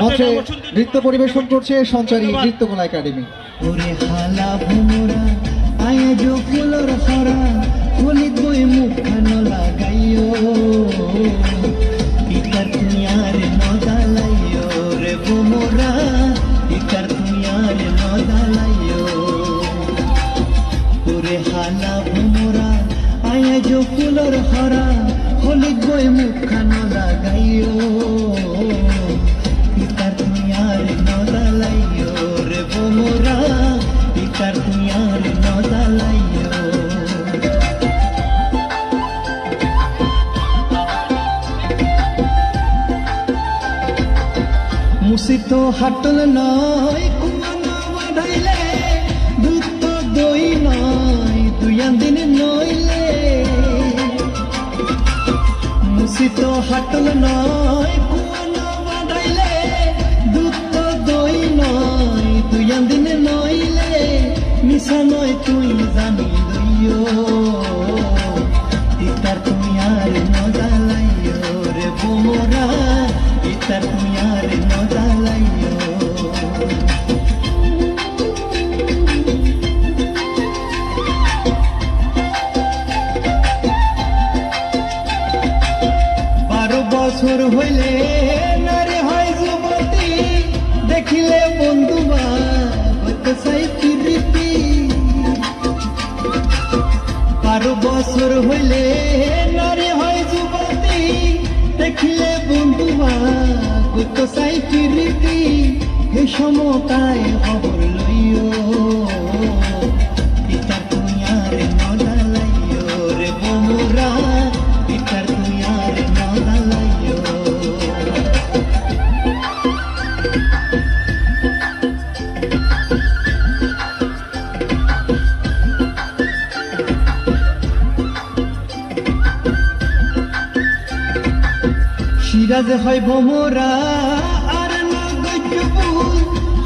মঞ্চে নৃত্য পরিবেশন করছে সঞ্চারী নৃত্যকলা একাডেমি। ওরে হালা ভুমরা আয়াজ ফুলর সরা হলিত বই মুখান লাগাইও। ইকার তুইয়ার নদালাইও রে ভুমরা ইকার তুইয়ার নদালাইও ওরে হালা ভুমরা আয়াজ ফুলর সরা হলিত বই মুখান লাগাইও। মুসিত হাটল নয় কুমানা বাড়াইলে দুধ তো দই নয় দুয়ান দিন নইলে। মুসিত হাটল নয় কুমানা বাড়াইলে দুধ তো দই নয় দুয়ান দিন নইলে। মিশা নয় তুই জানি লইও বছর হইলে নারী হয় যুবতী। দেখিলে বন্ধু হইতে চাই বছর হইলে নারী হয় যুবতী। দেখিলে বন্ধু হইতে চাই প্রীতি। হে সমতায় খবর সিরাজে হয় ভোমরা, আর না গজ্জপুর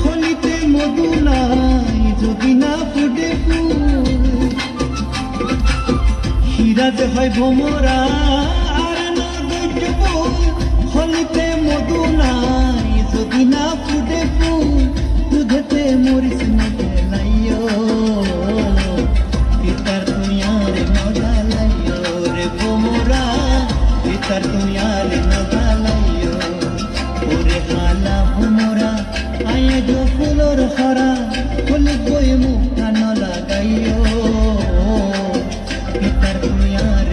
হলিতে মধু নাই যদি না ফুটে ফুল। সিরাজে হয় ভোমরা, আর না গজ্জপুর হলিতে মধু নাই যদি না ফুটে ফুল। দুধেতে মরিস না লাইও, পিতার তুমি মজা ফুলর খুলি বই মুখা ন লাগাইও পিতার তুমি আর